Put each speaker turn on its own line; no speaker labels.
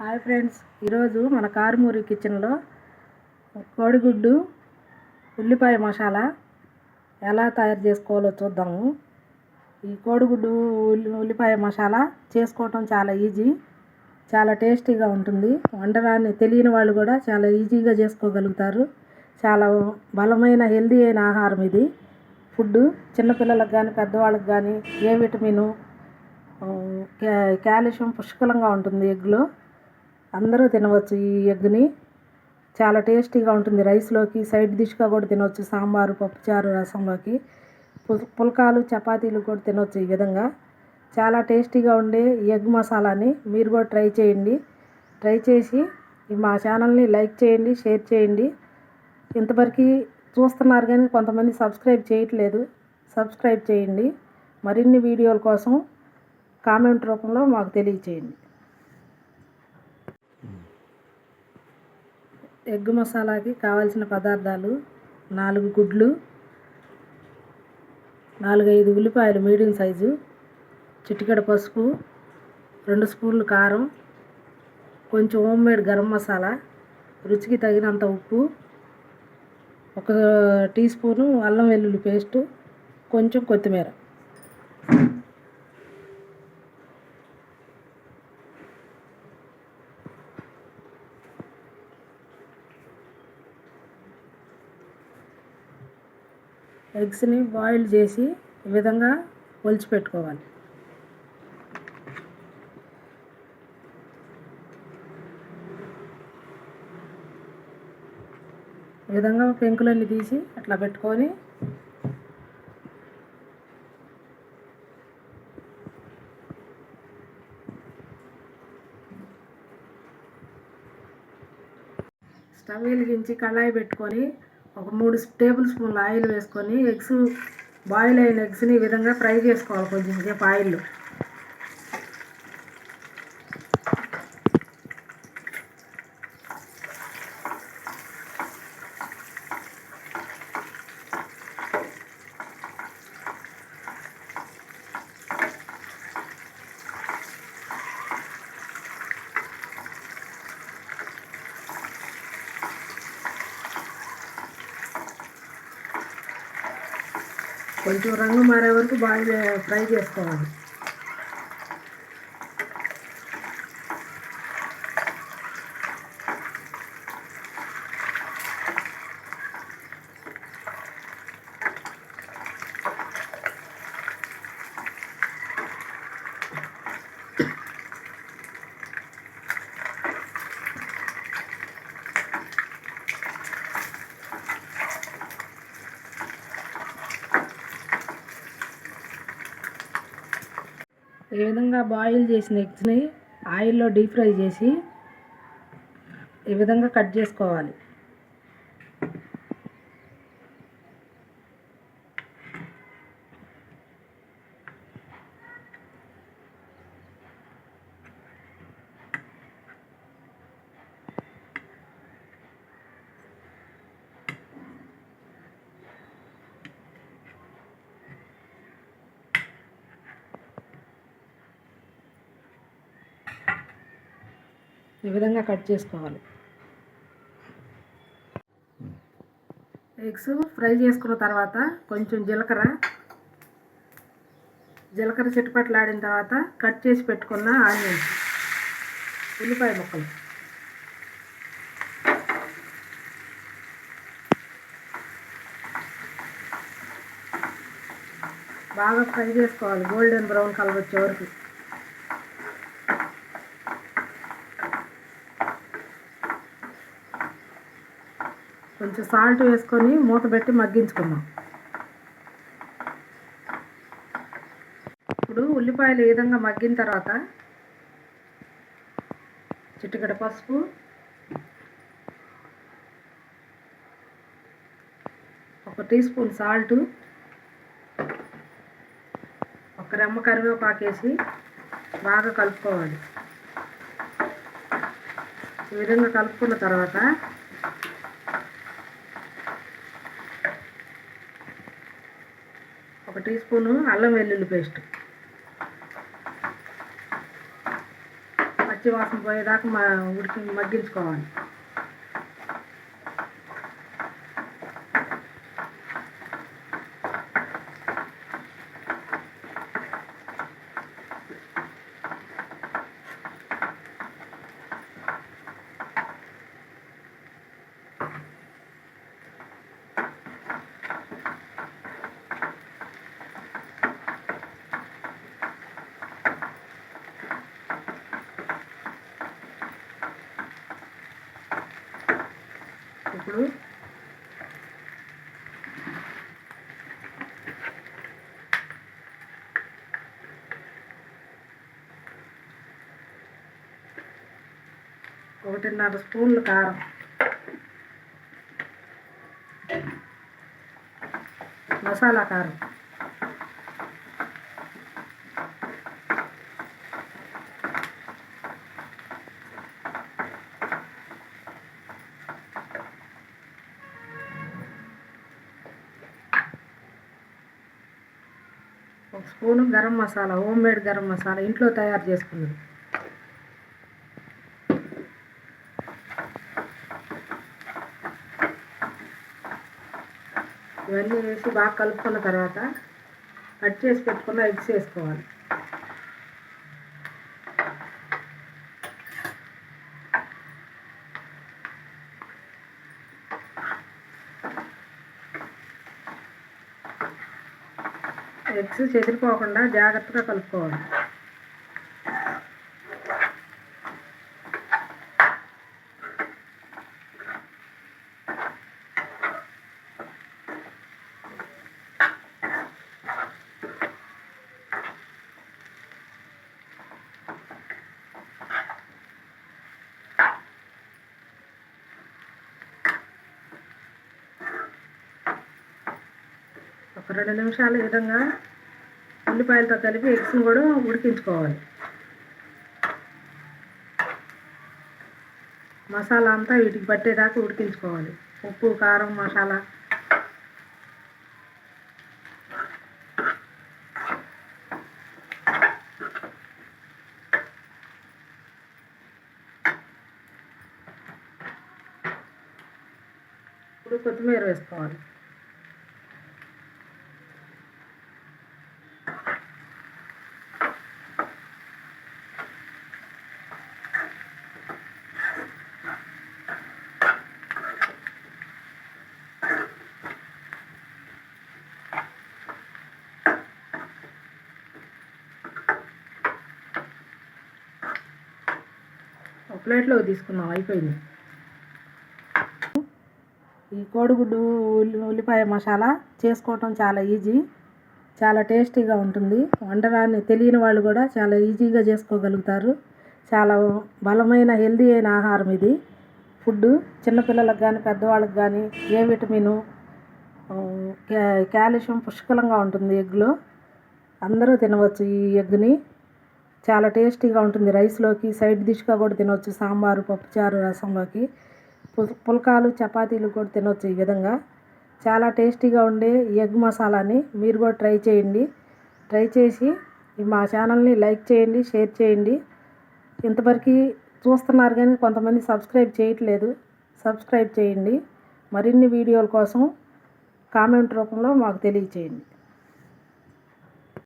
Hi friends ఈరోజు మన కారుమూరి కిచెన్లో కోడిగుడ్డు ఉల్లిపాయ మసాలా ఎలా తయారు చేసుకోవాలో చూద్దాము ఈ కోడిగుడ్డు ఉల్లి ఉల్లిపాయ మసాలా చేసుకోవటం చాలా ఈజీ చాలా టేస్టీగా ఉంటుంది. వండరాన్ని తెలియని వాళ్ళు కూడా చాలా ఈజీగా చేసుకోగలుగుతారు. చాలా బలమైన హెల్దీ అయిన ఆహారం ఇది. ఫుడ్ చిన్నపిల్లలకు కానీ పెద్దవాళ్ళకి కానీ ఏ విటమిను క్యా- కాల్షియం పుష్కలంగా ఉంటుంది ఎగ్లో అందరూ తినవచ్చు ఈ ఎగ్ని చాలా టేస్టీగా ఉంటుంది రైస్లోకి సైడ్ డిష్గా కూడా తినవచ్చు సాంబారు పప్పుచారు రసంలోకి. పుల్కాలు చపాతీలు కూడా తినవచ్చు ఈ విధంగా. చాలా టేస్టీగా ఉండే ఎగ్ మసాలాని మీరు కూడా ట్రై చేయండి. ట్రై చేసి మా ఛానల్ని లైక్ చేయండి షేర్ చేయండి. ఇంతవరకు చూస్తున్నారు కానీ కొంతమంది సబ్స్క్రైబ్ చేయట్లేదు. సబ్స్క్రైబ్ చేయండి. మరిన్ని వీడియోల కోసం కామెంట్ రూపంలో మాకు తెలియచేయండి. ఎగ్ మసాలాకి కావాల్సిన పదార్థాలు నాలుగు గుడ్లు నాలుగైదు ఉల్లిపాయలు మీడియం సైజు చిటికెడ పసుపు రెండు స్పూన్లు కారం కొంచెం హోమ్మేడ్ గరం మసాలా రుచికి తగినంత ఉప్పు ఒక టీ స్పూను అల్లం వెల్లుల్లి పేస్టు కొంచెం కొత్తిమీర. ఎగ్స్ని బాయిల్ చేసి ఈ విధంగా ఒలిచిపెట్టుకోవాలి. ఈ విధంగా పెంకులన్నీ తీసి అట్లా పెట్టుకొని స్టవ్ వెలిగించి కళాయి పెట్టుకొని ఒక మూడు టేబుల్ స్పూన్ల ఆయిల్ వేసుకొని ఎగ్స్ బాయిల్ అయిన ఎగ్స్ని ఈ విధంగా ఫ్రై చేసుకోవాలి కొంచెం సేపు ఆయిల్లో. కొంచెం రంగు మారే వరకు బాగా ఫ్రై చేసుకోవాలి. ఈ విధంగా బాయిల్ చేసిన ఎగ్స్ని ఆయిల్లో డీప్ ఫ్రై చేసి ఈ విధంగా కట్ చేసుకోవాలి. ఈ విధంగా కట్ చేసుకోవాలి. ఎగ్స్ ఫ్రై చేసుకున్న తర్వాత కొంచెం జీలకర్ర జీలకర్ర చిట్టుపట్లాడిన తర్వాత కట్ చేసి పెట్టుకున్న ఆనియన్స్ ఉల్లిపాయ ముక్కలు. బాగా ఫ్రై చేసుకోవాలి. గోల్డెన్ బ్రౌన్ కలర్ వచ్చే వరకు. కొంచెం సాల్ట్ వేసుకొని మూత పెట్టి మగ్గించుకుందాం. ఇప్పుడు ఉల్లిపాయలు ఈ విధంగా మగ్గిన తర్వాత చిటికెడ పసుపు ఒక టీ స్పూన్ సాల్ట్ ఒక రెమ్మ కరివేపాకు వేసి బాగా కలుపుకోవాలి. ఈ విధంగా కలుపుకున్న తర్వాత ఒక టీ స్పూను అల్లం వెల్లుల్లి పేస్ట్. పచ్చి వాసన పోయేదాకా మా ఉడికి మగ్గించుకోవాలి. ఇప్పుడు ఒకటిన్నర స్పూన్లు కారం. మసాలా కారం. ఒక spoon garam masala home made garam masala ఇంట్లో తయారు చేసుకున్నది ఇవన్నీ వేసి బాగా కలుపుకున్న తర్వాత కట్ చేసి పెట్టుకున్న ఎగ్స్ వేసుకోవాలి ఎగ్స్ చెదిరిపోకుండా జాగ్రత్తగా కలుపుకోవాలి. ఒక రెండు నిమిషాలు ఈ విధంగా ఉల్లిపాయలతో కలిపి ఎగ్స్ని కూడా ఉడికించుకోవాలి. మసాలా అంతా వీటికి పట్టేదాకా ఉడికించుకోవాలి. ఉప్పు కారం మసాలా. ఇప్పుడు కొత్తిమీర వేసుకోవాలి. ప్లేట్లో తీసుకున్నాం అయిపోయింది. ఈ కోడిగుడ్డు ఉల్లిపాయ మసాలా చేసుకోవటం చాలా ఈజీ. చాలా టేస్టీగా ఉంటుంది. వండరాన్ని తెలియని వాళ్ళు కూడా చాలా ఈజీగా చేసుకోగలుగుతారు. చాలా బలమైన హెల్దీ అయిన ఆహారం ఇది. ఫుడ్ చిన్నపిల్లలకు కానీ పెద్దవాళ్ళకి కానీ ఏ విటమిను క్యా- కాల్షియం పుష్కలంగా ఉంటుంది ఎగ్లో అందరూ తినవచ్చు ఈ ఎగ్ని చాలా టేస్టీగా ఉంటుంది రైస్లోకి. సైడ్ డిష్గా కూడా తినవచ్చు సాంబారు పప్పుచారు రసంలోకి. పు- పుల్కాలు చపాతీలు కూడా తినవచ్చు ఈ విధంగా. చాలా టేస్టీగా ఉండే ఎగ్ మసాలాని మీరు కూడా ట్రై చేయండి. ట్రై చేసి మా ఛానల్ని లైక్ చేయండి షేర్ చేయండి. ఇంతవరకు చూస్తున్నారు కానీ కొంతమంది సబ్స్క్రైబ్ చేయట్లేదు. సబ్స్క్రైబ్ చేయండి. మరిన్ని వీడియోల కోసం కామెంట్ రూపంలో మాకు తెలియచేయండి.